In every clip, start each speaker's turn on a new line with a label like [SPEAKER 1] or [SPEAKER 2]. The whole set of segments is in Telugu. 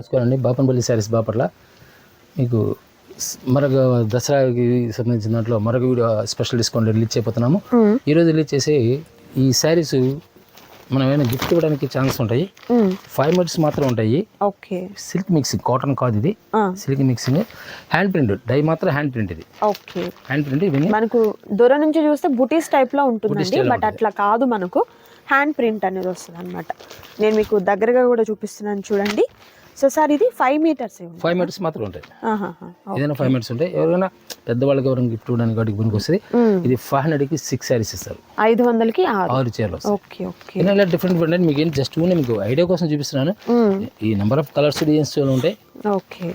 [SPEAKER 1] నమస్కారం బాపనపల్లి శారీస్ బాపట్ల. మీకు మరొక దసరాకి సంబంధించిన దాంట్లో మరొక వీడియో స్పెషల్ డిస్కౌంట్ రిలీజ్ చేయబోతున్నాము. ఈరోజు రిలీజ్ చేసే ఈ శారీస్ మనం ఏమైనా గిఫ్ట్ ఇవ్వడానికి ఛాన్స్ ఉంటాయి. ఫైవ్ మినిట్స్ మాత్రం ఉంటాయి.
[SPEAKER 2] ఓకే.
[SPEAKER 1] సిల్క్ మిక్సింగ్ కాటన్ కాదు ఇది. Silk mixing. Hand print dye మాత్రం హ్యాండ్ ప్రింట్ ఇది.
[SPEAKER 2] ఓకే.
[SPEAKER 1] హ్యాండ్ ప్రింట్ ఇవన్నీ.
[SPEAKER 2] మనకు దూరం నుంచి చూస్తే బుటీస్ టైప్లో ఉంటుందండి.
[SPEAKER 1] లో
[SPEAKER 2] బట్ అట్లా కాదు మనకు. హ్యాండ్ ప్రింట్ అనేది వస్తుంది అనమాట నేను మీకు దగ్గరగా కూడా చూపిస్తున్నాను చూడండి. సో సార్ ఇది ఫైవ్ మీటర్స్
[SPEAKER 1] ఫైవ్ మినిట్స్ మాత్రం ఉంటాయి. ఏదైనా ఫైవ్ మినిట్స్ ఉంటాయి ఎవరైనా పెద్దవాళ్ళకి ఎవరైనా గిఫ్ట్ ఇవ్వడానికి వాటికి పనికి వస్తుంది ఇది ఫైవ్ హండ్రెడ్కి సిక్స్ శారీస్ ఇస్తారు.
[SPEAKER 2] ఐదు వందలకి ఆరు.
[SPEAKER 1] ఆరు చీరలు
[SPEAKER 2] ఓకే ఓకే.
[SPEAKER 1] ఇలా డిఫరెంట్ డిఫరెంట్ మీకు ఏం జస్ట్ ఊనే మీకు ఐడియా కోసం చూపిస్తున్నాను. ఈ నెంబర్ ఆఫ్ కలర్స్ డిజైన్స్ ఉంటాయి
[SPEAKER 2] ఓకే.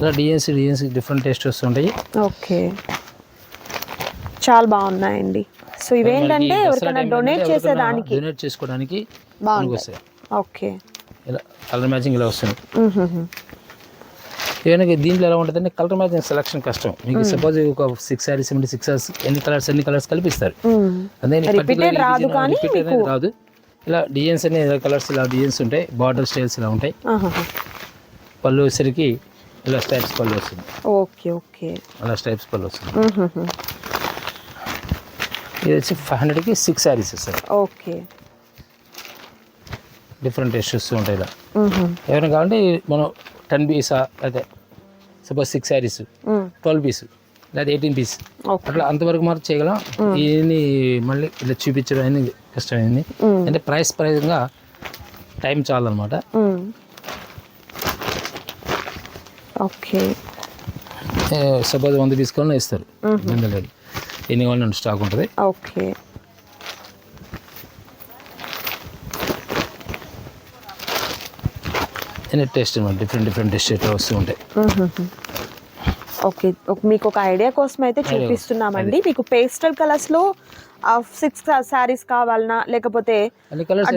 [SPEAKER 1] ఇలా డిజైన్స్ డిజైన్స్ డిఫరెంట్ టేస్ట్ వస్తుంటాయి
[SPEAKER 2] ఓకే. చాలా బాగున్నాయండి. సో ఇవేంటంటే ఎవరికైనా డొనేట్ చేసేదానికి
[SPEAKER 1] డొనేట్ చేసుకోవడానికి
[SPEAKER 2] ఓకే.
[SPEAKER 1] ఇలా కలర్ మ్యాచింగ్ ఇలా వస్తుంది. ఏమైనా దీంట్లో ఎలా ఉంటుందంటే కలర్ మ్యాచింగ్ సెలక్షన్ కష్టం. మీకు సపోజ్ ఒక సిక్స్ సారీస్ సెవెంటీ సిక్స్ ఎన్ని కలర్స్ ఎన్ని కలర్స్ కలిపిస్తారు? అదే
[SPEAKER 2] రాదు
[SPEAKER 1] ఇలా డిజైన్స్ అన్ని కలర్స్ ఇలా డిజైన్స్ ఉంటాయి. బార్డర్ స్టైల్స్ ఇలా ఉంటాయి. పళ్ళు వచ్చేసరికి ఇలా స్టైప్స్ పళ్ళు వస్తుంది.
[SPEAKER 2] Okay okay.
[SPEAKER 1] అలా స్టైప్స్ పళ్ళు వస్తుంది. ఇది వచ్చి ఫైవ్ హండ్రెడ్కి సిక్స్ శారీస్ ఇస్తారు
[SPEAKER 2] ఓకే.
[SPEAKER 1] డిఫరెంట్ వస్తూ ఉంటాయి ఇలా. ఏమైనా కావాలంటే మనం టెన్ పీసా అయితే suppose six saris twelve piece లేదా ఎయిటీన్ పీస్ అట్లా అంతవరకు మాత్రం చేయగలం. ఇది మళ్ళీ ఇలా చూపించడం అనేది కష్టమైంది అంటే ప్రైస్ ప్రైజ్గా టైం చాలన్నమాట.
[SPEAKER 2] ఓకే.
[SPEAKER 1] సపోజ్ వంద తీసుకోవాలని ఇస్తారు. ఇబ్బంది లేదు ఎన్ని కావాలని స్టాక్ ఉంటుంది.
[SPEAKER 2] ఓకే.
[SPEAKER 1] టేస్ట్ అనమాట డిఫరెంట్ డిఫరెంట్ టేస్ట్ అయితే వస్తూ ఉంటాయి.
[SPEAKER 2] ఓకే. మీకు ఒక ఐడియా కోసం అయితే చూపిస్తున్నామండి. మీకు పేస్టల్ కలర్స్లో సిక్స్ శారీస్ కావాలన్నా లేకపోతే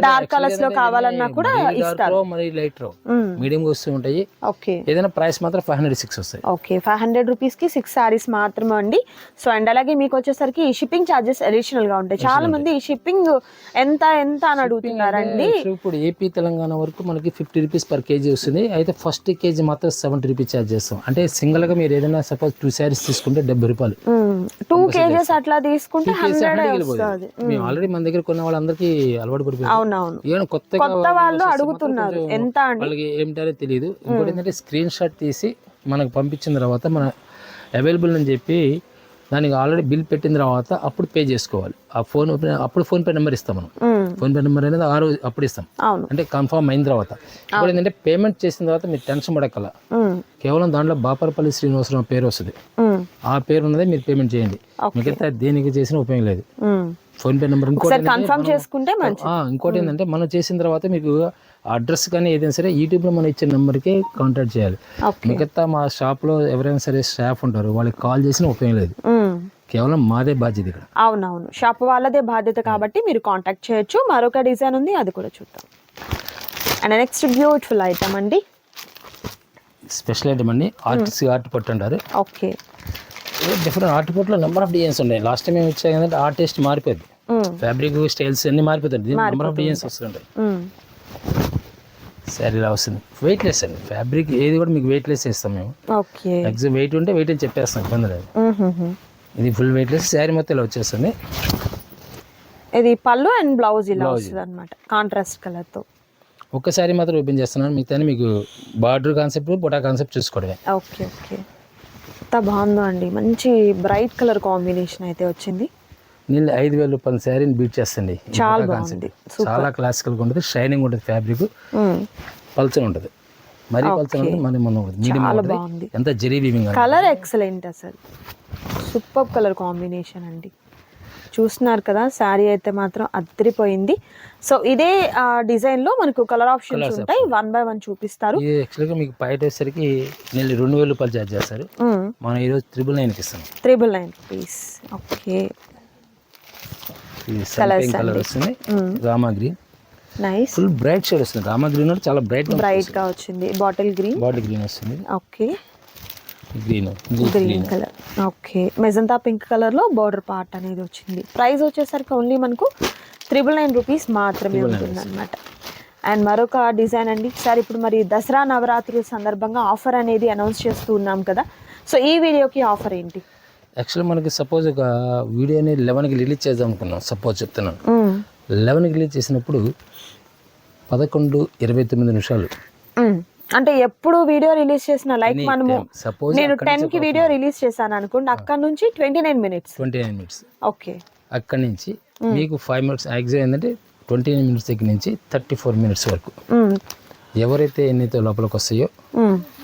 [SPEAKER 2] డార్క్ కలర్స్లో కావాలన్నా కూడా ఇస్తారు.
[SPEAKER 1] మరి లైట్ రో. మీడియం వస్తూ ఉంటాయి.
[SPEAKER 2] ఓకే.
[SPEAKER 1] ఏదైనా ప్రైస్ మాత్రం ఫైవ్ హండ్రెడ్ సిక్స్ వస్తాయి.
[SPEAKER 2] ఓకే ఫైవ్ హండ్రెడ్ రూపీస్కి సిక్స్ శారీస్ మాత్రమే అండి. సో అండ్ అలాగే మీకు వచ్చేసరికి షిప్పింగ్ ఛార్జెస్ అడిషనల్గా ఉంటాయి. చాలా మంది ఈ షిప్పింగ్ ఎంత ఎంత అని అడుగుతున్నారండి.
[SPEAKER 1] ఇప్పుడు ఏపీ తెలంగాణ వరకు మనకి ఫిఫ్టీ రూపీస్ పర్ కేజీ వస్తుంది. అయితే ఫస్ట్ కేజీ మాత్రం సెవెంటీ రూపీస్ ఛార్జ్ చేస్తాం. అంటే సింగిల్గా మీరు ఏదైనా సపోజ్ టూ శారీస్ తీసుకుంటే డెబ్బై రూపాయలు.
[SPEAKER 2] టూ కేజెస్ అట్లా తీసుకుంటే హండ్రెడ్
[SPEAKER 1] మేము ఆల్రెడీ మన దగ్గర కొన్న వాళ్ళందరికీ అలవాటు పడిపోయింది
[SPEAKER 2] కొత్త వాళ్ళు అడుగుతున్నారు. ఎంత
[SPEAKER 1] వాళ్ళకి ఏమిటారో తెలియదు ఇంకోటి ఏంటంటే స్క్రీన్ షాట్ తీసి మనకు పంపించిన తర్వాత మన అవైలబుల్ అని చెప్పి దానికి ఆల్రెడీ బిల్ పెట్టిన తర్వాత అప్పుడు పే చేసుకోవాలి. ఆ ఫోన్ అప్పుడు ఫోన్ పే నెంబర్ ఇస్తాం మనం.
[SPEAKER 2] మ్మ్.
[SPEAKER 1] ఫోన్ పే నెంబర్ అనేది ఆ రోజు అప్పుడు ఇస్తాం. అంటే కన్ఫర్మ్ అయిన తర్వాత. ఇప్పుడు ఏంటంటే పేమెంట్ చేసిన తర్వాత మీరు టెన్షన్ పడక్కల.
[SPEAKER 2] మ్మ్.
[SPEAKER 1] కేవలం దాంట్లో బాపరపల్లి శ్రీనివాసరావు పేరు వస్తుంది. ఆ పేరు ఉన్నదే మీరు పేమెంట్ చేయండి. మిగతా దేనికి చేసిన ఉపయోగం లేదు.
[SPEAKER 2] మ్మ్.
[SPEAKER 1] ఫోన్ పే నెంబర్ ఇంకోటి
[SPEAKER 2] కన్ఫర్మ్ చేసుకుంటే
[SPEAKER 1] ఇంకోటి ఏంటంటే మనం చేసిన తర్వాత మీకు అడ్రస్ కానీ ఏదైనా సరే యూట్యూబ్లో మనం ఇచ్చిన నెంబర్కి కాంటాక్ట్ చేయాలి. మిగతా మా షాప్లో ఎవరైనా సరే స్టాఫ్ ఉంటారు వాళ్ళకి కాల్ చేసిన ఉపయోగం లేదు. కేవలం మాదే బాధ్యత ఇక్కడ.
[SPEAKER 2] అవునవును. షాప్ వాళ్ళదే బాధ్యత కాబట్టి మీరు కాంటాక్ట్ చేయొచ్చు. మరొక డిజైన్ ఉంది అది కూడా చూద్దాం. అండ్ నెక్స్ట్ బ్యూటిఫుల్ ఐటమ్ అండి.
[SPEAKER 1] స్పెషల్ ఐటమ్ అండి. ఆర్ట్స్ ఆర్ట్ పట్టు అంటారు.
[SPEAKER 2] ఓకే
[SPEAKER 1] డిఫరెంట్ ఆర్ట్ పట్టులో నెంబర్ ఆఫ్ డిజైన్స్ ఉన్నాయి. లాస్ట్ టైం ఏమి వచ్చాయి ఏంటంటే ఆర్ట్ టేస్ట్ మారిపోయింది. ఫ్యాబ్రిక్ స్టైల్స్ అన్ని మారిపోతాయి. నెంబర్ ఆఫ్ డిజైన్స్ వస్తుంటాయి.
[SPEAKER 2] మ్మ్.
[SPEAKER 1] శారీ ఇలా వస్తుంది. వెయిట్ లెస్ అండి. ఫ్యాబ్రిక్ ఏది కూడా మీకు వెయిట్ లెస్ ఇస్తాం మేము.
[SPEAKER 2] ఓకే
[SPEAKER 1] ఎగ్జామ్ వెయిట్ ఉంటే వెయిట్ అని చెప్పేస్తాం ఇబ్బంది లేదు. ఇది ఫుల్ వెయిట్ లెస్ శారీ మొత్తం ఇలా వచ్చేస్తుంది.
[SPEAKER 2] ఇది పళ్ళు అండ్ బ్లౌజ్ ఇలా వస్తుంది అనమాట కాంట్రాస్ట్ కలర్తో.
[SPEAKER 1] ఒక్క శారీ మాత్రం ఓపెన్ చేస్తున్నాను. మిగతా మీకు బార్డర్ కాన్సెప్ట్ బొటా కాన్సెప్ట్ చూసుకోవడమే.
[SPEAKER 2] ఓకే ఓకే ఎంత బాగుందో అండి. మంచి బ్రైట్ కలర్ కాంబినేషన్ అయితే వచ్చింది.
[SPEAKER 1] నేను ఐదు వేల రూపాయల శారీని బీట్ చేస్తండి ఈ
[SPEAKER 2] చాలా బాగుంది.
[SPEAKER 1] కాన్సెప్ట్ చాలా క్లాసికల్గా ఉంటుంది. షైనింగ్ ఉంటుంది ఫ్యాబ్రిక్
[SPEAKER 2] మ్మ్.
[SPEAKER 1] పల్చన్ ఉంటుంది. మరీ ఉంటుంది మరి మనం మీడియం
[SPEAKER 2] బాగుంది.
[SPEAKER 1] ఎంత జరీ వీవింగ్
[SPEAKER 2] కలర్ ఎక్సలెంట్ అసలు. సూపర్ కలర్ కాంబినేషన్ అండి. చూస్తున్నారు కదా శారీ అయితే మాత్రం అద్దరిపోయింది. సో ఇదే డిజైన్లో మనకు కలర్ ఆప్షన్స్ ఉంటాయి. వన్ బై వన్ చూపిస్తారు.
[SPEAKER 1] యాక్చువల్గా మీకు బయట వచ్చేసరికి నేను రెండు వేల రూపాయలు ఛార్జ్ చేస్తారు. మనం ఈరోజు త్రిబుల్ నైన్కి ఇస్తాం.
[SPEAKER 2] Triple nine rupees okay
[SPEAKER 1] colour వస్తుంది. Rama green
[SPEAKER 2] nice
[SPEAKER 1] full bright shade వస్తుంది. రామా గ్రీన్ అంటే చాలా బ్రైట్
[SPEAKER 2] బ్రైట్గా వచ్చింది. బాటిల్ గ్రీన్
[SPEAKER 1] బాడీ గ్రీన్ వస్తుంది.
[SPEAKER 2] Okay
[SPEAKER 1] green
[SPEAKER 2] green colour okay magenta pink కలర్లో బార్డర్ పార్ట్ అనేది వచ్చింది. ప్రైస్ వచ్చేసరికి ఓన్లీ మనకు త్రిబుల్ నైన్ రూపీస్ మాత్రమే ఉంటుంది అనమాట అండ్ మరొక డిజైన్ అండి. సార్ ఇప్పుడు మరి దసరా నవరాత్రుల సందర్భంగా ఆఫర్ అనేది అనౌన్స్ చేస్తూ ఉన్నాం కదా. సో ఈ వీడియోకి ఆఫర్ ఏంటి?
[SPEAKER 1] యాక్చువల్లీ మనకి సపోజ్ ఒక వీడియోని లెవెన్కి రిలీజ్ చేద్దాం అనుకున్నాం. సపోజ్ చెప్తున్నాను.
[SPEAKER 2] మ్మ్.
[SPEAKER 1] లెవెన్కి రిలీజ్ చేసినప్పుడు పదకొండు ఇరవై తొమ్మిది నిమిషాలు.
[SPEAKER 2] అంటే ఎప్పుడు వీడియో రిలీజ్ చేసిన లైక్ మనము.
[SPEAKER 1] Suppose
[SPEAKER 2] నేను
[SPEAKER 1] టెన్కి
[SPEAKER 2] వీడియో రిలీజ్ చేశాను అనుకోండి అక్కడ నుంచి twenty nine minutes
[SPEAKER 1] twenty nine minutes
[SPEAKER 2] okay
[SPEAKER 1] అక్కడి నుంచి మీకు ఫైవ్ మినిట్స్ ఎగ్జామ్ ఏంటంటే ట్వంటీ నైన్ మినిట్స్ దగ్గర నుంచి థర్టీ ఫోర్ మినిట్స్ వరకు. ఎవరైతే ఎన్నైతే లోపలికి వస్తాయో.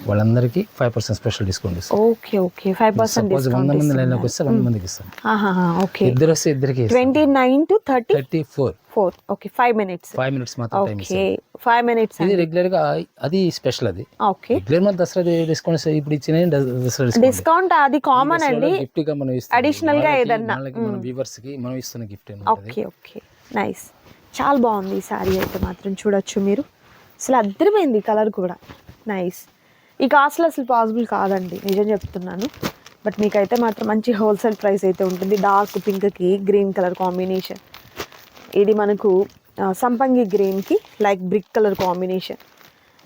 [SPEAKER 1] వాళ్ళందరికీ ఫైవ్ పర్సెంట్ స్పెషల్ డిస్కౌంట్ ఇస్తాం.
[SPEAKER 2] Okay okay five percent
[SPEAKER 1] suppose వంద మంది లైన్లోకి వస్తే వంద మందికి ఇస్తాం.
[SPEAKER 2] ఓకే
[SPEAKER 1] ఇద్దరు వస్తే ఇద్దరికి
[SPEAKER 2] twenty nine to thirty
[SPEAKER 1] thirty four
[SPEAKER 2] four okay five minutes
[SPEAKER 1] five minutes మాత్రం టైం
[SPEAKER 2] ఓకే ఫైవ్ మినిట్స్
[SPEAKER 1] ఇది రెగ్యులర్గా అది స్పెషల్ అది.
[SPEAKER 2] ఓకే
[SPEAKER 1] రెగ్యులర్ మన దసరా డిస్కౌంట్స్ ఇప్పుడు ఇచ్చిన దసరా డిస్కౌంట్
[SPEAKER 2] డిస్కౌంట్ అది కామన్ అండి.
[SPEAKER 1] గిఫ్ట్గా మనం ఇస్తాం.
[SPEAKER 2] Additional గా ఏదన్నా.
[SPEAKER 1] మన వ్యూవర్స్కి మనం ఇస్తున్న గిఫ్ట్
[SPEAKER 2] ఓకే ఓకే నైస్ చాలా బాగుంది ఈ శారీ అయితే మాత్రం చూడొచ్చు మీరు. అసలు అద్దరిపోయింది కలర్ కూడా. నైస్ ఈ కాస్ట్లో అసలు పాసిబుల్ కాదండి నిజం చెప్తున్నాను. బట్ మీకైతే మాత్రం మంచి హోల్సేల్ ప్రైస్ అయితే ఉంటుంది. డార్క్ పింక్కి గ్రీన్ కలర్ కాంబినేషన్. ఇది మనకు సంపంగి గ్రీన్కి like brick colour combination.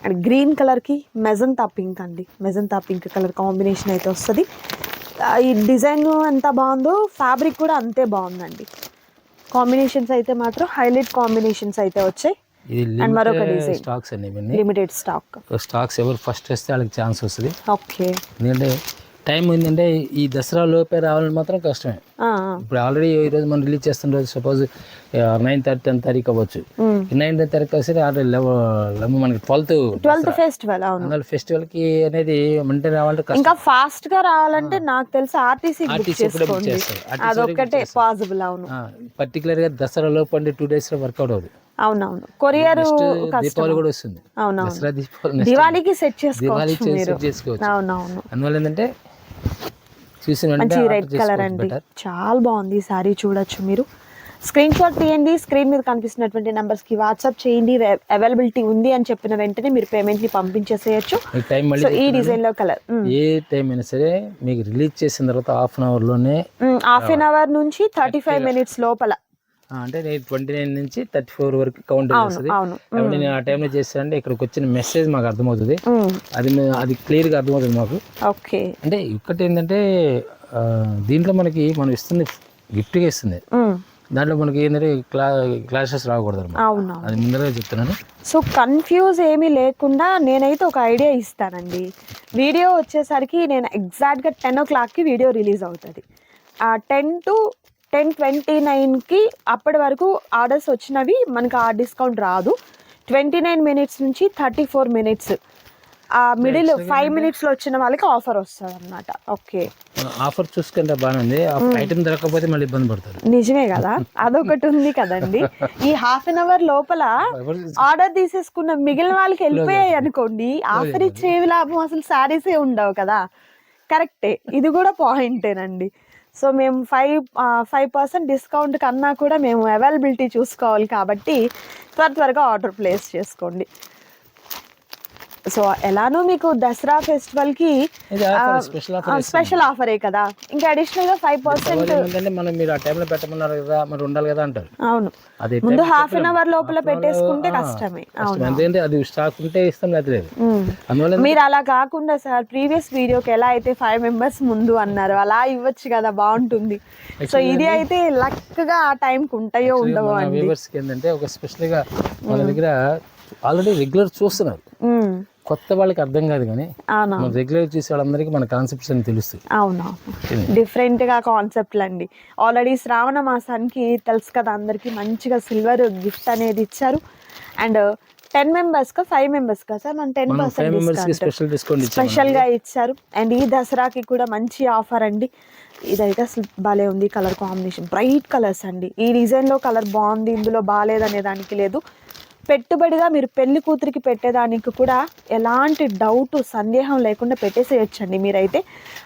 [SPEAKER 2] And green కలర్కి మెజంతా పింక్ అండి. మెజంతా పింక్ కలర్ కాంబినేషన్ అయితే వస్తుంది. ఈ డిజైన్ ఎంత బాగుందో ఫ్యాబ్రిక్ కూడా అంతే బాగుందండి. కాంబినేషన్స్ అయితే మాత్రం హైలైట్ కాంబినేషన్స్ అయితే వచ్చాయి.
[SPEAKER 1] ఇది
[SPEAKER 2] మరొక.
[SPEAKER 1] స్టాక్స్ అండి ఇవన్నీ.
[SPEAKER 2] లిమిటెడ్ స్టాక్
[SPEAKER 1] స్టాక్స్ ఎవరు ఫస్ట్ వస్తే వాళ్ళకి ఛాన్స్ వస్తుంది.
[SPEAKER 2] ఓకే
[SPEAKER 1] ఎందుకంటే టైం ఏంటంటే ఈ దసరా లోపే రావాలని మాత్రం కష్టమే. ఇప్పుడు ఆల్రెడీ ఈ రోజు మనం రిలీజ్ చేస్తున్న రోజు సపోజ్ నైన్ థర్టీ టెన్ తారీఖు అవ్వచ్చు. నైన్ టెన్ తారీఖు వస్తే ఆల్రెడీ లెవెన్ మనకి ట్వెల్త్
[SPEAKER 2] ట్వెల్త్ ఫెస్టివల్ అవును.
[SPEAKER 1] ఫెస్టివల్కి అనేది మంటే రావాలంటే
[SPEAKER 2] ఇంకా ఫాస్ట్గా రావాలంటే నాకు తెలిసి ఆర్టీసీ
[SPEAKER 1] చేస్తారు. RTC
[SPEAKER 2] అదొక్కటే పాసిబుల్ అవును.
[SPEAKER 1] పర్టికులర్గా దసరా లోపు అంటే టూ డేస్లో వర్కౌట్ అవుతుంది
[SPEAKER 2] అవునవును. కొరియర్
[SPEAKER 1] దీపావళి కూడా వస్తుంది.
[SPEAKER 2] అవునవును.
[SPEAKER 1] దసరా దీపావళి
[SPEAKER 2] దివాళీకి సెట్ చేసుకోవచ్చు
[SPEAKER 1] చేసి చేసుకోవచ్చు.
[SPEAKER 2] అవునవును.
[SPEAKER 1] అందువల్ల ఏంటంటే
[SPEAKER 2] మంచి రెడ్ కలర్ అండి. చాలా బాగుంది ఈ సారీ చూడొచ్చు మీరు. స్క్రీన్ షాట్ తీయండి. స్క్రీన్ మీద కనిపిస్తున్నటువంటి numbers కి వాట్సాప్ చేయండి. అవైలబిలిటీ ఉంది అని చెప్పిన వెంటనే మీరు పేమెంట్ని పంపించేసేయచ్చు. సో ఈ డిజైన్లో కలర్
[SPEAKER 1] ఏ టైం అయినా సరే మీకు రిలీజ్ చేసిన తర్వాత హాఫ్ అన్ అవర్లోనే
[SPEAKER 2] హాఫ్ అన్ అవర్ నుంచి థర్టీ ఫైవ్ మినిట్స్ లోపల.
[SPEAKER 1] అంటే నేను ట్వంటీ నైన్ నుంచి థర్టీ ఫోర్ వరకు కౌంట్ చేస్తుంది. కాబట్టి నేను ఆ టైంలో చేస్తానంటే ఇక్కడికి వచ్చిన మెసేజ్ మాకు అర్థమవుతుంది. అది అది క్లియర్గా అర్థమవుతుంది మాకు.
[SPEAKER 2] ఓకే.
[SPEAKER 1] అంటే ఒకటి ఏంటంటే దీంట్లో మనకి మనం ఇస్తుంది గిఫ్ట్గా ఇస్తుంది. దాంట్లో మనకి ఏంటంటే క్లా క్లాసెస్ రాకూడదు అనమాట. అది ముందరగా చెప్తున్నాను.
[SPEAKER 2] సో కన్ఫ్యూజ్ ఏమీ లేకుండా నేనైతే ఒక ఐడియా ఇస్తానండి. వీడియో వచ్చేసరికి నేను ఎగ్జాక్ట్గా టెన్ ఓ క్లాక్కి వీడియో రిలీజ్ అవుతుంది. ఆ టెన్ టు టెన్ ట్వంటీ నైన్కి అప్పటి వరకు ఆర్డర్స్ వచ్చినవి మనకు ఆ డిస్కౌంట్ రాదు. ట్వంటీ నైన్ మినిట్స్ నుంచి థర్టీ ఫోర్ మినిట్స్. ఆ మిడిల్ ఫైవ్ మినిట్స్లో వచ్చిన వాళ్ళకి ఆఫర్ వస్తుంది అనమాట ఓకే
[SPEAKER 1] ఆఫర్ చూసుకుంటే ఆ ఐటమ్ దొరకకపోతే మళ్ళీ ఇబ్బంది పడతారు.
[SPEAKER 2] నిజమే కదా? అదొకటి ఉంది కదండి. ఈ హాఫ్ అన్ అవర్ లోపల ఆర్డర్ తీసేసుకున్న మిగిలిన వాళ్ళకి వెళ్ళిపోయాయి అనుకోండి ఆఫర్ ఇచ్చేవి లాభం అసలు శారీసే ఉండవు కదా. కరెక్టే. ఇది కూడా పాయింటేనండి. సో మేము ఫైవ్ ఫైవ్ పర్సెంట్ డిస్కౌంట్ కన్నా కూడా మేము అవైలబిలిటీ చూసుకోవాలి కాబట్టి త్వర త్వరగా ఆర్డర్ ప్లేస్ చేసుకోండి. సో ఎలానో మీకు దసరా ఫెస్టివల్కి
[SPEAKER 1] ఇది ఆఫర్ స్పెషల్ ఆఫర్
[SPEAKER 2] స్పెషల్ కదా. ఇంకా అడిషనల్గా ఫైవ్ పర్సెంట్
[SPEAKER 1] మనం మీరు ఆ టైంలో పెట్టమన్నారు కదా మరి ఉండాలి కదా అంటారు.
[SPEAKER 2] అవును.
[SPEAKER 1] అది
[SPEAKER 2] ముందు హాఫ్ అన్ అవర్ లోపల పెట్టేసుకుంటే కష్టమే. అవును.
[SPEAKER 1] ఎందుకంటే అది స్టాక్ ఉంటే ఇస్తాం లేదా. అందువల్ల
[SPEAKER 2] మీరు అలా కాకుండా సార్ ప్రీవియస్ వీడియోకి ఎలా అయితే ఫైవ్ మెంబర్స్ ముందు అన్నారు అలా ఇవ్వచ్చు కదా బాగుంటుంది. సో ఇది అయితే లక్గా ఆ టైంకి ఉంటాయో ఉండవో
[SPEAKER 1] వ్యూవర్స్కి ఏంటంటే ఒక స్పెషల్గా మన దగ్గర ఆల్రెడీ రెగ్యులర్ చూస్తున్నారు. కొత్త వాళ్ళకి అర్థం కాదు కానీ
[SPEAKER 2] అవునా
[SPEAKER 1] మన రెగ్యులర్ చూసే వాళ్ళందరికీ మన కాన్సెప్ట్స్ అని తెలుస్తాయి.
[SPEAKER 2] అవునవును. డిఫరెంట్గా కాన్సెప్ట్లు అండి. ఆల్రెడీ శ్రావణ మాసానికి తెలుసు కదా అందరికీ మంచిగా సిల్వర్ గిఫ్ట్ అనేది ఇచ్చారు. అండ్ టెన్ మెంబర్స్కా ఫైవ్ మెంబర్స్కా సార్? మన టెన్ పర్సెంట్
[SPEAKER 1] స్పెషల్ డిస్కౌంట్
[SPEAKER 2] స్పెషల్గా ఇచ్చారు. అండ్ ఈ దసరాకి కూడా మంచి ఆఫర్ అండి. ఇదైతే అసలు భలే ఉంది కలర్ కాంబినేషన్ బ్రైట్ కలర్స్ అండి. ఈ డిజైన్లో కలర్ బాగుంది ఇందులో బాగాలేదనే దానికి లేదు. పెట్టుబడిగా మీరు పెళ్ళి కూతురికి పెట్టేదానికి కూడా ఎలాంటి డౌట్ సందేహం లేకుండా పెట్టేసేయచ్చండి మీరైతే.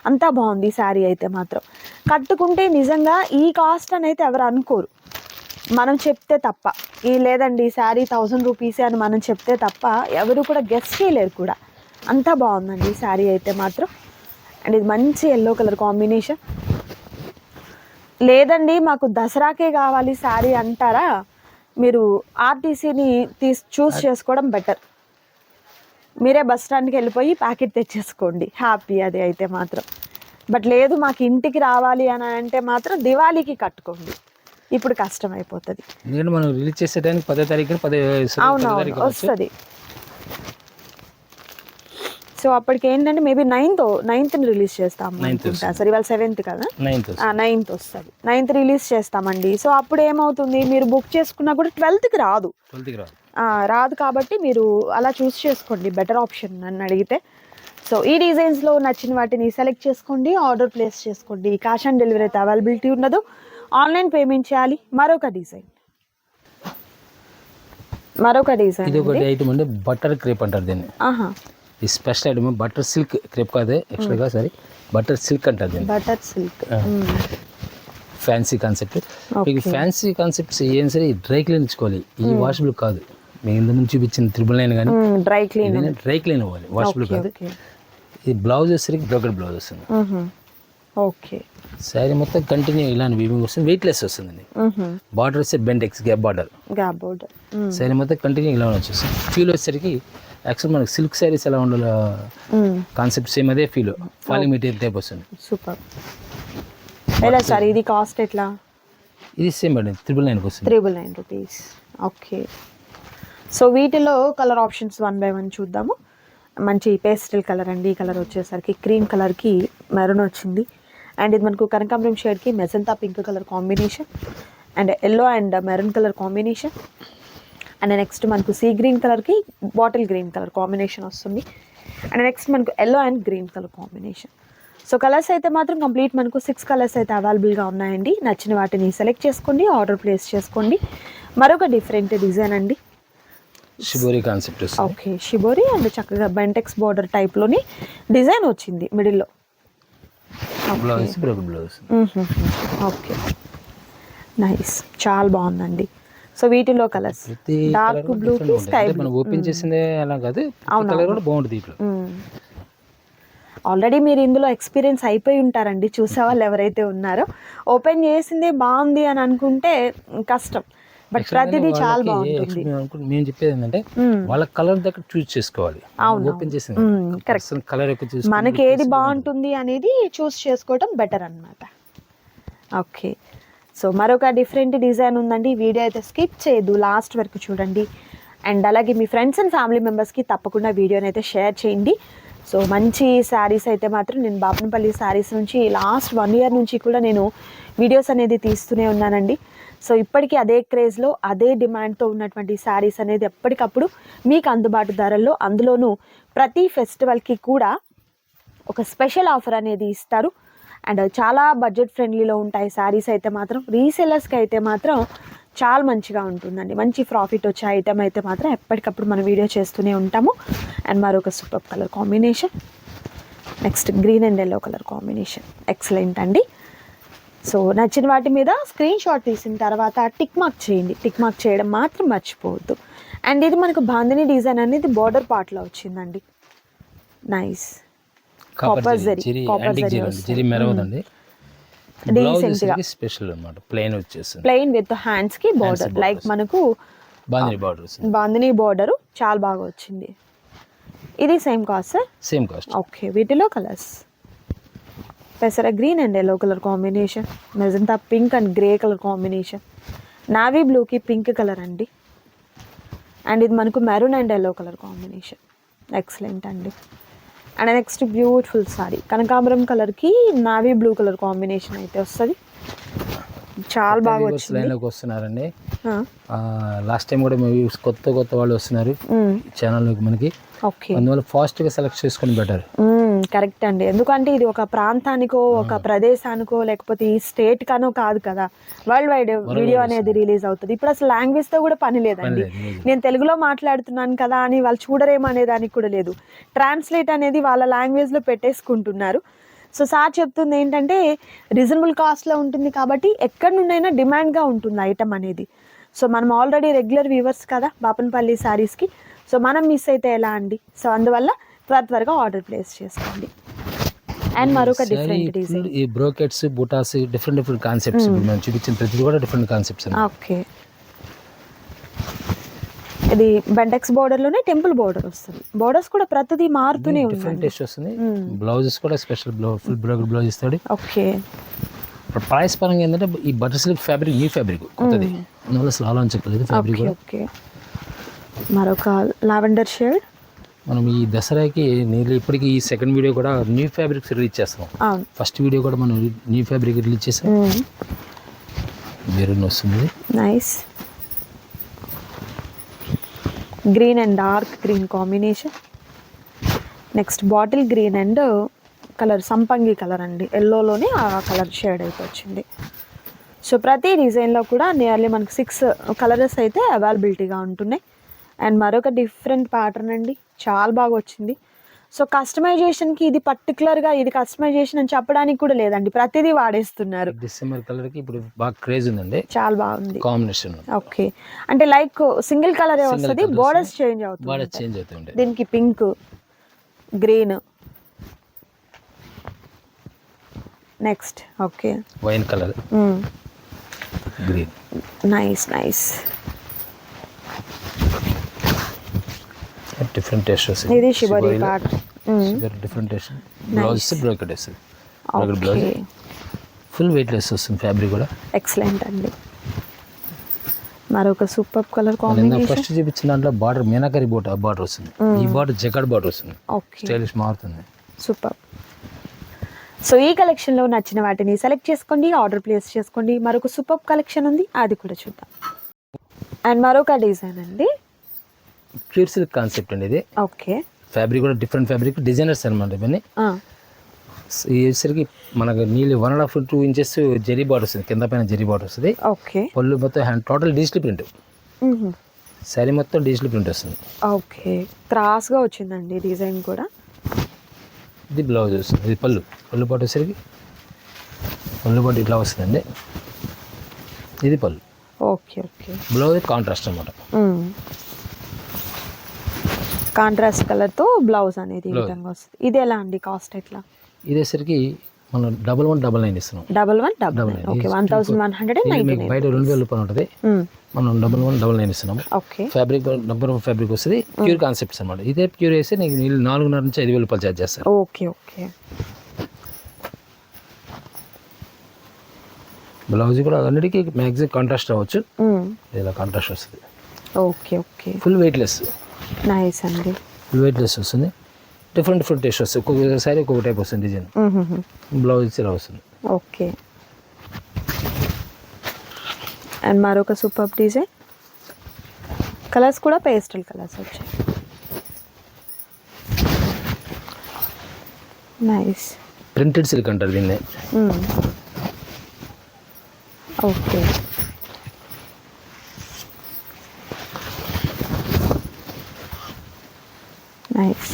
[SPEAKER 2] అంతా బాగుంది శారీ అయితే మాత్రం. కట్టుకుంటే నిజంగా ఈ కాస్ట్ అని అయితే ఎవరు అనుకోరు. మనం చెప్తే తప్ప. ఈ లేదండి ఈ శారీ థౌజండ్ రూపీసే అని మనం చెప్తే తప్ప ఎవరు కూడా గెస్ట్ చేయలేరు కూడా. అంతా బాగుందండి ఈ శారీ అయితే మాత్రం. అండ్ ఇది మంచి ఎల్లో కలర్ కాంబినేషన్ లేదండి మాకు దసరాకే కావాలి శారీ అంటారా? మీరు ఆర్టీసీని తీసి చూస్ చేసుకోవడం బెటర్. మీరే బస్ స్టాండ్కి వెళ్ళిపోయి ప్యాకెట్ తెచ్చేసుకోండి. హ్యాపీ అది అయితే మాత్రం. బట్ లేదు మాకు ఇంటికి రావాలి అని అంటే మాత్రం దివాళీకి కట్టుకోండి. ఇప్పుడు కష్టం అయిపోతుంది
[SPEAKER 1] ఎందుకంటే మనం రిలీజ్ చేసే టైంకి పదో
[SPEAKER 2] అవునవును. వస్తుంది. సో అప్పటికి ఏంటంటే మేబీ నైన్త్ నైన్త్ని రిలీజ్ చేస్తాం
[SPEAKER 1] Ninth
[SPEAKER 2] అనుకుంటా. సరే ఇవాళ సెవెంత్ కదా?
[SPEAKER 1] నైన్త్
[SPEAKER 2] నైన్త్ వస్తుంది. నైన్త్ రిలీజ్ చేస్తామండి. సో అప్పుడు ఏమవుతుంది మీరు బుక్ చేసుకున్నా కూడా ట్వెల్త్కి రాదు. రాదు. కాబట్టి మీరు అలా చూస్ చేసుకోండి. బెటర్ ఆప్షన్ నన్ను అడిగితే. సో ఈ డిజైన్స్లో నచ్చిన వాటిని సెలెక్ట్ చేసుకోండి ఆర్డర్ ప్లేస్ చేసుకోండి. క్యాష్ ఆన్ డెలివరీ అయితే అవైలబిలిటీ ఉండదు. ఆన్లైన్ పేమెంట్ చేయాలి. మరొక డిజైన్. మరొక డిజైన్
[SPEAKER 1] ఇది ఒకటి ఐటమ్ అంటే బటర్ క్రేప్ అంటారు దీన్ని.
[SPEAKER 2] ఆహా.
[SPEAKER 1] ఈ special item butter silk crepe కాదే యాక్చువల్గా సారీ బటర్ సిల్క్ అంటారు
[SPEAKER 2] బటర్ సిల్క్.
[SPEAKER 1] ఫ్యాన్సీ కాన్సెప్ట్ మీకు ఫ్యాన్సీ కాన్సెప్ట్స్ ఏం సరే డ్రై క్లీన్ ఇచ్చుకోవాలి. ఈ వాషబుల్ కాదు. మేము ఇంత ముందు చూపించిన త్రిబుల్ నైన్ కానీ
[SPEAKER 2] డ్రై క్లీన్
[SPEAKER 1] డ్రై క్లీన్ ఇవ్వాలి వాషబుల్ కాదు. ఈ బ్లౌజ్ వచ్చేసరికి బ్రోకెడ్ బ్లౌజ్ వస్తుంది.
[SPEAKER 2] ఓకే.
[SPEAKER 1] శారీ మొత్తం కంటిన్యూ ఇలాంటి వీవింగ్ వస్తుంది. వెయిట్లెస్ వస్తుందండి బార్డర్ వచ్చే Bendix gap border
[SPEAKER 2] gap border
[SPEAKER 1] sari మొత్తం కంటిన్యూ ఇలా వచ్చేస్తుంది. ఫీల్ వచ్చేసరికి యాక్చువల్ మనకి సిల్క్ శారీస్ ఎలా ఉండాలో కాన్సెప్ట్ సేమ్ అదే ఫీల్ ఫాలింగ్ మెటీరియల్ టైప్ వస్తుంది.
[SPEAKER 2] సూపర్ ఎలా సార్? ఇది కాస్ట్ ఎట్లా?
[SPEAKER 1] ఇది సేమ్ అండి. త్రిబుల్ నైన్కి వస్తుంది.
[SPEAKER 2] Triple nine rupees okay so వీటిలో colour options one by one చూద్దాము. మంచి పేస్టల్ కలర్ అండి. ఈ కలర్ వచ్చేసరికి క్రీమ్ కలర్కి మెరూన్ వచ్చింది. అండ్ ఇది మనకు కనకాంబరం షేడ్కి magenta pink colour combination and yellow and maroon colour combination and next మనకు సీ గ్రీన్ కలర్కి బాటిల్ గ్రీన్ కలర్ కాంబినేషన్ వస్తుంది. అండ్ నెక్స్ట్ మనకు yellow and green colour combination. So colours అయితే మాత్రం కంప్లీట్ మనకు సిక్స్ కలర్స్ అయితే అవైలబుల్గా ఉన్నాయండి. నచ్చిన వాటిని సెలెక్ట్ చేసుకోండి ఆర్డర్ ప్లేస్ చేసుకోండి. మరొక డిఫరెంట్ డిజైన్ అండి.
[SPEAKER 1] Shibori concept
[SPEAKER 2] okay shibori and చక్కగా బెంటెక్స్ బార్డర్ టైప్లోని డిజైన్ వచ్చింది మిడిల్లో.
[SPEAKER 1] Blouse blouse
[SPEAKER 2] okay. నైస్. చాలా బాగుందండి. సో వీటిలో కలర్స్ డార్క్ బ్లూ కి. స్కై
[SPEAKER 1] మనం ఓపెన్ చేసిందే అలా కాదు కలర్ కూడా బాగుంటుంది దీంట్లో.
[SPEAKER 2] ఆల్రెడీ మీరు ఇందులో ఎక్స్పీరియన్స్ అయిపోయి ఉంటారండి. చూసే వాళ్ళు ఎవరైతే ఉన్నారో. ఓపెన్ చేసిందే బాగుంది అని అనుకుంటే కష్టం. బట్ ప్రతిదీ చాలా బాగుంటుంది.
[SPEAKER 1] మేము చెప్పేది ఏంటంటే వాళ్ళ కలర్ దగ్గర చూస్ చేసుకోవాలి. ఓపెన్ చేసింది కరెక్ట్ కలర్
[SPEAKER 2] మనకి ఏది బాగుంటుంది అనేది చూస్ చేసుకోవటం బెటర్ అన్నమాట. ఓకే సో మరొక డిఫరెంట్ డిజైన్ ఉందండి. వీడియో అయితే స్కిప్ చేయదు. లాస్ట్ వరకు చూడండి. అండ్ అలాగే మీ ఫ్రెండ్స్ అండ్ ఫ్యామిలీ మెంబర్స్కి తప్పకుండా వీడియోని అయితే షేర్ చేయండి. సో మంచి శారీస్ అయితే మాత్రం నేను బాపనపల్లి శారీస్ నుంచి లాస్ట్ వన్ ఇయర్ నుంచి కూడా నేను వీడియోస్ అనేది తీస్తూనే ఉన్నానండి. సో ఇప్పటికీ అదే క్రేజ్లో అదే డిమాండ్తో ఉన్నటువంటి శారీస్ అనేది ఎప్పటికప్పుడు మీకు అందుబాటు ధరల్లో అందులోనూ ప్రతి ఫెస్టివల్కి కూడా ఒక స్పెషల్ ఆఫర్ అనేది ఇస్తారు. అండ్ చాలా బడ్జెట్ ఫ్రెండ్లీలో ఉంటాయి శారీస్ అయితే మాత్రం. రీసెలర్స్కి అయితే మాత్రం చాలా మంచిగా ఉంటుందండి. మంచి ప్రాఫిట్ వచ్చే ఐటెం అయితే మాత్రం ఎప్పటికప్పుడు మనం వీడియో చేస్తూనే ఉంటాము. అండ్ మరొక super colour combination. Next green and yellow colour combination. Excellent అండి. సో నచ్చిన వాటి మీద స్క్రీన్ షాట్ తీసిన తర్వాత టిక్ మార్క్ చేయండి. టిక్ మార్క్ చేయడం మాత్రం మర్చిపోవద్దు. అండ్ ఇది మనకు బాందిని డిజైన్ అనేది బార్డర్ పార్ట్లో వచ్చిందండి. Nice.
[SPEAKER 1] Copper zari antique
[SPEAKER 2] zari
[SPEAKER 1] మెరవదండి. Special అన్నమాట. ప్లెయిన్ వచ్చేస్తుంది
[SPEAKER 2] ప్లెయిన్ విత్ హ్యాండ్స్కి బార్డర్ లైక్ మనకు
[SPEAKER 1] బాందిని బార్డర్
[SPEAKER 2] బాందిని బార్డర్ చాలా బాగా వచ్చింది. ఇది same cost sir
[SPEAKER 1] same cost
[SPEAKER 2] okay వీటిలో కలర్స్ పెసర green and yellow colour combination magenta pink and grey colour combination navy బ్లూకి పింక్ కలర్ అండి. అండ్ ఇది మనకు maroon and yellow colour combination excellent అండి. అండ్ నెక్స్ట్ బ్యూటిఫుల్ సారీ కనకాంబరం కలర్కి నావీ బ్లూ కలర్ కాంబినేషన్ అయితే వస్తుంది. చాలా బాగా వచ్చింది.
[SPEAKER 1] లైన్లోకి వస్తున్నారండి. లాస్ట్ టైం కూడా మేము కొత్త కొత్త వాళ్ళు వస్తున్నారు.
[SPEAKER 2] మ్,
[SPEAKER 1] ఛానల్లోకి మనకి.
[SPEAKER 2] ఓకే
[SPEAKER 1] అందువల్ల ఫాస్ట్గా సెలెక్ట్ చేసుకొని బెటర్
[SPEAKER 2] కరెక్ట్ అండి. ఎందుకంటే ఇది ఒక ప్రాంతానికో ఒక ప్రదేశానికో లేకపోతే ఈ స్టేట్ కానో కాదు కదా. వరల్డ్ వైడ్ వీడియో అనేది రిలీజ్ అవుతుంది. ఇప్పుడు అసలు లాంగ్వేజ్తో కూడా పని లేదండి.
[SPEAKER 1] లేదు, లేదు.
[SPEAKER 2] నేను తెలుగులో మాట్లాడుతున్నాను కదా అని వాళ్ళు చూడరేమో అనే దానికి కూడా లేదు. ట్రాన్స్లేట్ అనేది వాళ్ళ లాంగ్వేజ్లో పెట్టేసుకుంటున్నారు. సో సార్ చెప్తుంది ఏంటంటే రీజనబుల్ కాస్ట్లో ఉంటుంది కాబట్టి ఎక్కడి నుండైనా డిమాండ్గా ఉంటుంది ఐటమ్ అనేది. సో మనం ఆల్రెడీ రెగ్యులర్ వ్యూవర్స్ కదా బాపనపల్లి శారీస్కి సో మనం మిస్ అయితే ఎలా అండి? సో అందువల్ల త్వర త్వరగా ఆర్డర్ ప్లేస్ చేసుకోండి. అండ్ మరొక డిఫరెంట్ డిజైన్
[SPEAKER 1] ఈ బ్రోకెట్స్ బుటాస్ డిఫరెంట్ డిఫరెంట్ కాన్సెప్ట్స్ మేము చూపించిన ప్రతిదీ కూడా డిఫరెంట్ కాన్సెప్ట్స్
[SPEAKER 2] ఓకే ఇది బెంటెక్స్ బోర్డర్లోనే టెంపుల్ బోర్డర్ వస్తుంది. బోర్డర్స్ కూడా ప్రతిదీ మారుతూనే
[SPEAKER 1] డిఫరెంట్ టేస్ట్ వస్తుంది బ్లౌజెస్ కూడా special blouse full blouse blouse ఇస్తాడు.
[SPEAKER 2] ఓకే
[SPEAKER 1] ప్రైస్ పరంగా ఏంటంటే ఈ butter silk fabric new fabric కొత్తది. అందువల్ల అసలు ఆలోచించలేదు ఫ్యాబ్రిక్ కూడా.
[SPEAKER 2] ఓకే మరొక లావెండర్ షేడ్
[SPEAKER 1] మనం ఈ దసరాకి నేను ఇప్పటికి ఈ సెకండ్ వీడియో కూడా న్యూ ఫ్యాబ్రిక్స్ రిలీజ్ చేస్తాం ఫస్ట్ వీడియో కూడా మనం న్యూ ఫ్యాబ్రిక్ రిలీజ్ చేసాం. మెరూన్ వస్తుంది.
[SPEAKER 2] Nice green and dark green combination next bottle green and colour సంపంగి కలర్ అండి. ఎల్లోలోనే ఆ కలర్ షేడ్ అయితే వచ్చింది. సో ప్రతి డిజైన్లో కూడా నియర్లీ మనకి సిక్స్ కలర్స్ అయితే అవైలబిలిటీగా ఉంటున్నాయి. అండ్ మరొక డిఫరెంట్ ప్యాటర్న్ అండి. చాలా బాగా వచ్చింది. సో కస్టమైజేషన్కి ఇది పర్టికులర్గా ఇది కస్టమైజేషన్ అని చెప్పడానికి కూడా లేదండి. ప్రతిదీ వాడేస్తున్నారు.
[SPEAKER 1] డిసెంబర్ కలర్కి ఇప్పుడు బాగా క్రేజ్ ఉందండి.
[SPEAKER 2] చాలా బాగుంది.
[SPEAKER 1] కాంబినేషన్
[SPEAKER 2] ఓకే అంటే లైక్ సింగిల్ కలర్ వస్తుంది బోర్డర్స్ చేంజ్ అవుతుంది.
[SPEAKER 1] బాగా చేంజ్ అవుతుండే
[SPEAKER 2] దీనికి pink green next okay
[SPEAKER 1] wine colour green
[SPEAKER 2] nice nice
[SPEAKER 1] different taste వస్తుంది
[SPEAKER 2] ఇది శివరి part
[SPEAKER 1] different taste blouse brocade వస్తుంది brocade blouse full weightless వస్తుంది ఫ్యాబ్రిక్ కూడా.
[SPEAKER 2] ఎక్సలెంట్ అండి. మరొక సూపర్ కలర్ కాంబినేషన్
[SPEAKER 1] ఫస్ట్ చూపించిన దాంట్లో బార్డర్ మీనాకరి బోట్ బార్డర్ వస్తుంది. ఈ బార్డర్ జకాడ్ బార్డర్ వస్తుంది.
[SPEAKER 2] ఓకే
[SPEAKER 1] స్టైలిష్ మారుతుంది.
[SPEAKER 2] సూపర్ సో ఈ కలెక్షన్లో నచ్చిన వాటిని సెలెక్ట్ చేసుకోండి ఆర్డర్ ప్లేస్ చేసుకోండి. మరొక సూపర్ కలెక్షన్ ఉంది అది కూడా చూద్దాం. అండ్ మరొక డిజైన్ అండి.
[SPEAKER 1] ప్యూర్ సిల్క్ కాన్సెప్ట్ అండి ఇది
[SPEAKER 2] ఓకే.
[SPEAKER 1] ఫ్యాబ్రిక్ కూడా డిఫరెంట్ ఫ్యాబ్రిక్ డిజైనర్స్ అనమాట ఇవన్నీ. వచ్చేసరికి మనకు నీళ్ళు one and half two inches zari border వస్తుంది. కింద పైన జెరీ బార్డర్ వస్తుంది.
[SPEAKER 2] ఓకే.
[SPEAKER 1] పళ్ళు మొత్తం hand total digital print sari మొత్తం డిజిటల్ ప్రింట్ వస్తుంది.
[SPEAKER 2] ఓకే. క్రాస్గా వచ్చిందండి డిజైన్ కూడా?
[SPEAKER 1] ఇది బ్లౌజ్ వస్తుంది. ఇది పళ్ళు. పళ్ళు పాటు వచ్చేసరికి పళ్ళు పాటు ఇట్లా వస్తుందండి. ఇది పళ్ళు.
[SPEAKER 2] Okay okay.
[SPEAKER 1] బ్లౌజ్ కాంట్రాస్ట్ అనమాట
[SPEAKER 2] కాంట్రాస్ట్ కలర్తో బ్లౌజ్ అనేది ఈ. విధంగా వస్తుంది. ఇది ఎలా అండి కాస్ట్ ఎట్లా?
[SPEAKER 1] ఇది వచ్చేసరికి మనం డబల్ వన్ డబల్ నైన్ ఇస్తున్నాం.
[SPEAKER 2] Double one double nine. Okay one thousand one hundred nine
[SPEAKER 1] బయట రెండు వేల రూపాయలు ఉంటుంది. మనం డబల్ వన్ డబల్ నైన్ ఇస్తున్నాము
[SPEAKER 2] okay
[SPEAKER 1] fabric number of fabric వస్తుంది. ప్యూర్ కాన్సెప్ట్స్ అనమాట ఇదే ప్యూర్ వేస్తే నీకు నీళ్ళు నాలుగున్నర నుంచి ఐదు వేల రూపాయలు ఛార్జ్ చేస్తారు.
[SPEAKER 2] ఓకే ఓకే
[SPEAKER 1] బ్లౌజ్ కూడా అన్నిటికీ మ్యాక్సిమం కాంట్రాస్ట్ రావచ్చు ఇలా కాంట్రాస్ట్ వస్తుంది.
[SPEAKER 2] Okay okay
[SPEAKER 1] full weightless
[SPEAKER 2] nice అండి.
[SPEAKER 1] ఫుల్ వెయిట్లెస్ వస్తుంది. డిఫరెంట్ డిఫరెంట్ టేస్ట్ వస్తుంది. ఒక్కొక్క సారీ ఒక్కొక్క టైప్ వస్తుంది డిజైన్. బ్లౌజ్ ఇలా వస్తుంది.
[SPEAKER 2] ఓకే. అండ్ మరొక సూపర్ డిజైన్. కలర్స్ కూడా పేస్టల్ కలర్స్ వచ్చాయి. నైస్
[SPEAKER 1] ప్రింటెడ్ సిల్క్ అంటారు దీన్ని.
[SPEAKER 2] ఓకే నైస్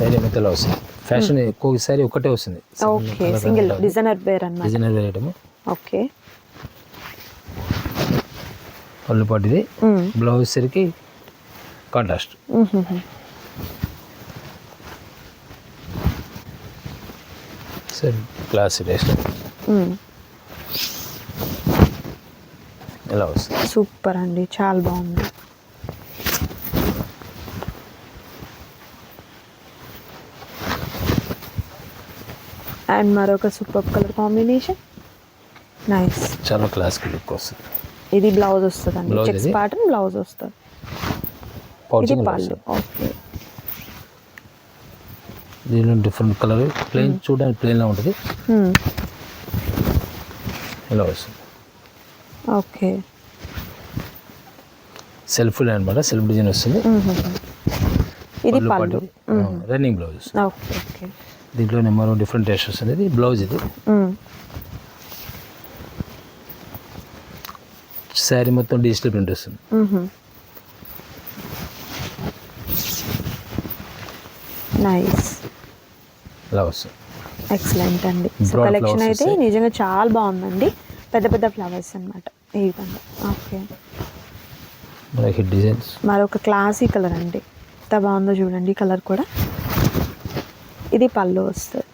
[SPEAKER 1] శారీ మొత్తం ఇలా వస్తుంది. ఫ్యాషన్ ఒక్కొక్క సారీ ఒక్కటే వస్తుంది.
[SPEAKER 2] ఓకే సింగిల్ డిజైనర్ వేర్ అన్నమాట.
[SPEAKER 1] డిజైనర్ ఐటమ్
[SPEAKER 2] ఓకే
[SPEAKER 1] పళ్ళు పాటు ఇది బ్లౌజ్ సరికి కాంట్రాస్ట్ సరే క్లాస్ టేస్ట్ ఇలా వస్తుంది
[SPEAKER 2] సూపర్ అండి. చాలా బాగుంది. అండ్ మరొక సూపర్ కలర్ కాంబినేషన్ నైస్
[SPEAKER 1] చాలా క్లాసిక్ లుక్ వస్తుంది.
[SPEAKER 2] ఇది బ్లౌజ్ వస్తుందండి. చెక్స్
[SPEAKER 1] ఇది?
[SPEAKER 2] ప్యాటర్న్ బ్లౌజ్ వస్తుంది. ఇది
[SPEAKER 1] పౌచింగ్
[SPEAKER 2] పళ్ళు. ఓకే
[SPEAKER 1] దీనిలో డిఫరెంట్ కలర్ ప్లెయిన్ చూడడానికి ప్లెయిన్లో ఉంటుంది. ఇలా వస్తుంది.
[SPEAKER 2] ఓకే
[SPEAKER 1] సెల్ఫ్ అనమాట సెల్ఫ్ డిజైన్ వస్తుంది.
[SPEAKER 2] ఇది పళ్ళు
[SPEAKER 1] రన్నింగ్ బ్లౌజ్
[SPEAKER 2] ఓకే ఓకే
[SPEAKER 1] దీంట్లో నెంబర్ డిఫరెంట్ టేస్ట్ వస్తుంది ఇది బ్లౌజ్ ఇది. శారీ మొత్తం డిజిటల్ ప్రింట్ వస్తుంది.
[SPEAKER 2] నైస్
[SPEAKER 1] ఇలా వస్తుంది.
[SPEAKER 2] ఎక్సలెంట్ అండి. కలెక్షన్ అయితే. నిజంగా చాలా బాగుందండి. పెద్ద పెద్ద ఫ్లవర్స్ అన్నమాట ఈ విధంగా. ఓకే
[SPEAKER 1] డిజైన్స్
[SPEAKER 2] మరొక క్లాసీ కలర్ అండి. ఎంత బాగుందో చూడండి కలర్ కూడా. ఇది పళ్ళు వస్తుంది.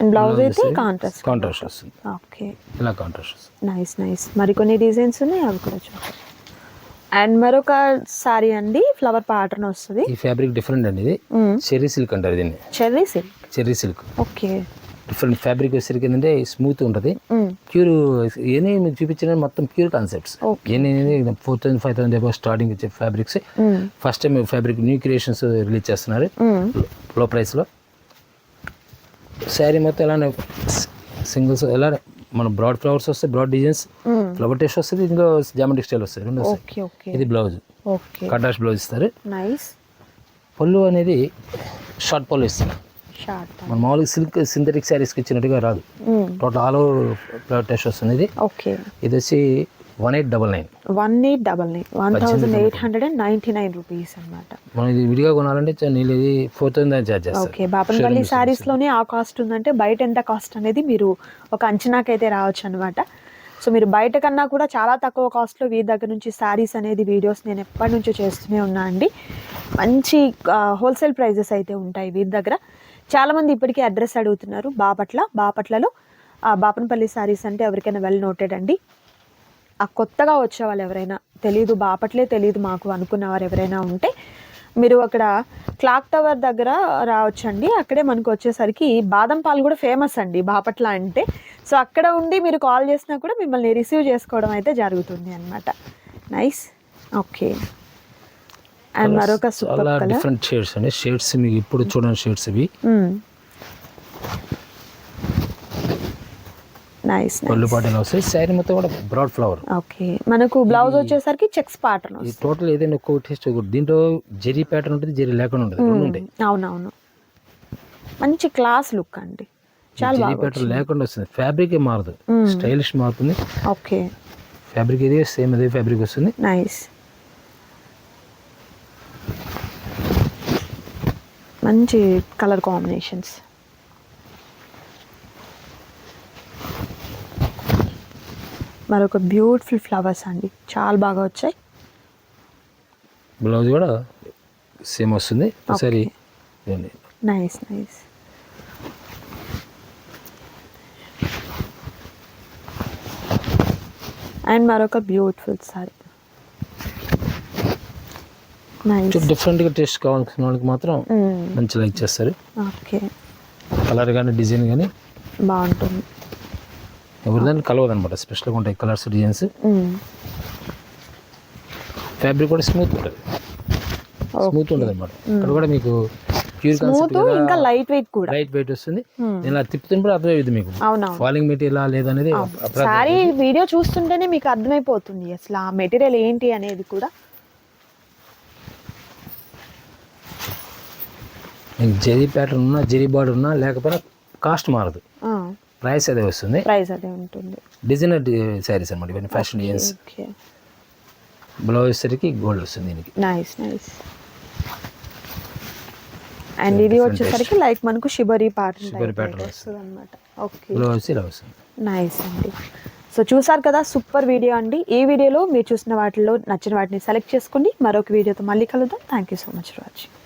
[SPEAKER 2] అండ్ బ్లౌజ్ అయితే కాంట్రాస్ట్
[SPEAKER 1] కాంట్రాస్ట్ వస్తుంది.
[SPEAKER 2] ఓకే
[SPEAKER 1] ఇలా కాంట్రాస్ట్ వస్తుంది.
[SPEAKER 2] నైస్ నైస్ మరికొన్ని డిజైన్స్ ఉన్నాయి అవి కూడా చూద్దాం. అండ్ మరొక సారీ అండి ఫ్లవర్ ప్యాటర్న్ వస్తుంది.
[SPEAKER 1] ఈ ఫ్యాబ్రిక్ డిఫరెంట్ అండి ఇది. చెర్రీ సిల్క్ అంటారు దీన్ని.
[SPEAKER 2] Cherry silk
[SPEAKER 1] cherry silk
[SPEAKER 2] okay
[SPEAKER 1] different fabric వచ్చేసరికి ఏంటంటే స్మూత్ ఉంటుంది. ప్యూర్ ఏనే మీకు చూపించిన మొత్తం ప్యూర్ కాన్సెప్ట్స్ ఏనే four thousand five thousand above starting వచ్చే fabrics first time fabric new creations release చేస్తున్నారు. లో. ప్రైస్లో శారీ మొత్తం ఎలానే సింగిల్స్ ఎలా మన బ్రాడ్ ఫ్లవర్స్ వస్తాయి బ్రాడ్ డిజైన్స్. ఫ్లవర్ టేస్ట్ వస్తుంది ఇంకో జామెట్రిక్ స్టైల్ వస్తుంది రెండు వస్తాయి. ఇది బ్లౌజ్ కటాష్ బ్లౌజ్ ఇస్తారు.
[SPEAKER 2] నైస్
[SPEAKER 1] పళ్ళు అనేది షార్ట్ పళ్ళు ఇస్తారు.
[SPEAKER 2] షార్ట్
[SPEAKER 1] మన మామూలుగా సిల్క్ సింథటిక్ శారీస్కి ఇచ్చినట్టుగా రాదు. Total all over flower test వస్తుంది ఇది.
[SPEAKER 2] ఓకే
[SPEAKER 1] ఇది వచ్చి one eight double nine.
[SPEAKER 2] One eight double nine. One thousand eight hundred and ninety nine rupees అనమాట
[SPEAKER 1] మనం ఇది విడిగా కొనాలంటే నీళ్ళు ఇది ఫోర్ థౌసండ్ ఛార్జ్ చేస్తారు
[SPEAKER 2] ఓకే బాపనపల్లి శారీస్లోనే ఆ కాస్ట్ ఉందంటే బయట ఎంత కాస్ట్ అనేది మీరు ఒక అంచనాకైతే రావచ్చు అనమాట సో మీరు బయట కన్నా కూడా చాలా తక్కువ కాస్ట్లో వీరి దగ్గర నుంచి శారీస్ అనేది వీడియోస్ నేను ఎప్పటి నుంచో చేస్తూనే ఉన్నా అండి. మంచి హోల్సేల్ ప్రైజెస్ అయితే ఉంటాయి వీరి దగ్గర. చాలామంది ఇప్పటికీ అడ్రస్ అడుగుతున్నారు బాపట్ల బాపట్లలో. ఆ, బాపనపల్లి శారీస్ అంటే ఎవరికైనా వెల్ నోటెడ్ అండి. ఆ కొత్తగా వచ్చే వాళ్ళు ఎవరైనా తెలీదు బాపట్లే తెలీదు మాకు అనుకున్న వారు ఎవరైనా ఉంటే మీరు అక్కడ క్లాక్ టవర్ దగ్గర రావచ్చండి. అక్కడే మనకు వచ్చేసరికి బాదం పాలు కూడా ఫేమస్ అండి బాపట్ల అంటే. సో అక్కడ ఉండి మీరు కాల్ చేసినా కూడా మిమ్మల్ని రిసీవ్ చేసుకోవడం అయితే జరుగుతుంది అనమాట నైస్? ఓకే. అండ్ మరొక సూపర్
[SPEAKER 1] డిఫరెంట్ షేడ్స్ అండి. షేడ్స్ మీకు ఇప్పుడు చూడండి షేడ్స్ ఇవి.
[SPEAKER 2] నైస్
[SPEAKER 1] పళ్ళు పాటలు వస్తాయి. శారీ మొత్తం కూడా బ్రాడ్ ఫ్లవర్
[SPEAKER 2] ఓకే మనకు బ్లౌజ్ వచ్చేసరికి చెక్స్ ప్యాటర్న్
[SPEAKER 1] ఈ టోటల్ ఏదైనా ఒక్క టేస్ట్ దీంట్లో జెరీ ప్యాటర్న్ ఉంటుంది జెరీ లేకుండా ఉంటుంది. రెండు ఉంటాయి.
[SPEAKER 2] అవునవును. మంచి క్లాస్ లుక్ అండి. చాలా
[SPEAKER 1] జెరీ ప్యాటర్న్ లేకుండా వస్తుంది. ఫ్యాబ్రిక్ మారదు. స్టైలిష్ మారుతుంది.
[SPEAKER 2] ఓకే
[SPEAKER 1] ఫ్యాబ్రిక్ ఇది సేమ్ అదే ఫ్యాబ్రిక్ వస్తుంది.
[SPEAKER 2] నైస్ మంచి కలర్ కాంబినేషన్స్ మరొక బ్యూటిఫుల్ ఫ్లవర్స్ అండి. చాలా బాగా వచ్చాయి.
[SPEAKER 1] బ్లౌజ్ కూడా సేమ్ వస్తుంది. ఒకసారి.
[SPEAKER 2] నైస్ నైస్ అండ్ మరొక బ్యూటిఫుల్ సారీ
[SPEAKER 1] డిఫరెంట్గా టేస్ట్ కావాల్సిన వాళ్ళకి మాత్రం మంచి లైక్ చేస్తారు.
[SPEAKER 2] ఓకే
[SPEAKER 1] కలర్ కానీ డిజైన్ కానీ
[SPEAKER 2] బాగుంటుంది.
[SPEAKER 1] ఎవరిదాన్ని కలవదు అనమాట స్పెషల్గా ఉంటాయి కలర్స్ డిజైన్స్. ఫ్యాబ్రిక్ కూడా స్మూత్ ఉంటుంది. స్మూత్ ఉంటుంది అనమాట ఇక్కడ కూడా మీకు ప్యూర్
[SPEAKER 2] స్మూత్ ఇంకా లైట్ వెయిట్ కూడా.
[SPEAKER 1] లైట్ వెయిట్ వస్తుంది. నేను ఇలా తిప్పుతున్నప్పుడు అర్థమయ్యేది మీకు.
[SPEAKER 2] అవునవును.
[SPEAKER 1] ఫాలింగ్ మెటీరియల్ లేదనేది
[SPEAKER 2] సారీ వీడియో చూస్తుంటేనే మీకు అర్థమైపోతుంది అసలు ఆ మెటీరియల్ ఏంటి అనేది కూడా.
[SPEAKER 1] మీకు జెరీ ప్యాటర్న్ ఉన్నా జెరీ బార్డర్ ఉన్నా లేకపోయినా కాస్ట్ మారదు. ప్రైస్ అదే వస్తుంది.
[SPEAKER 2] ప్రైస్ అదే ఉంటుంది.
[SPEAKER 1] డిజైనర్ శారీస్ అనమాట ఇవన్నీ ఫ్యాషన్ డిజైన్స్
[SPEAKER 2] ఓకే.
[SPEAKER 1] బ్లౌజ్ వచ్చేసరికి గోల్డ్ వస్తుంది దీనికి.
[SPEAKER 2] నైస్ నైస్ అండ్ ఇది వచ్చేసరికి లైక్ మనకు షిబరి ప్యాటర్న్
[SPEAKER 1] Shibari pattern
[SPEAKER 2] వస్తుంది. అనమాట ఓకే
[SPEAKER 1] బ్లౌజ్ ఇలా వస్తుంది.
[SPEAKER 2] నైస్ అండి. సో చూసారు కదా సూపర్ వీడియో అండి. ఈ వీడియోలో మీరు చూసిన వాటిలో నచ్చిన వాటిని సెలెక్ట్ చేసుకోండి మరొక వీడియోతో మళ్ళీ కలుద్దాం. Thank you so much for watching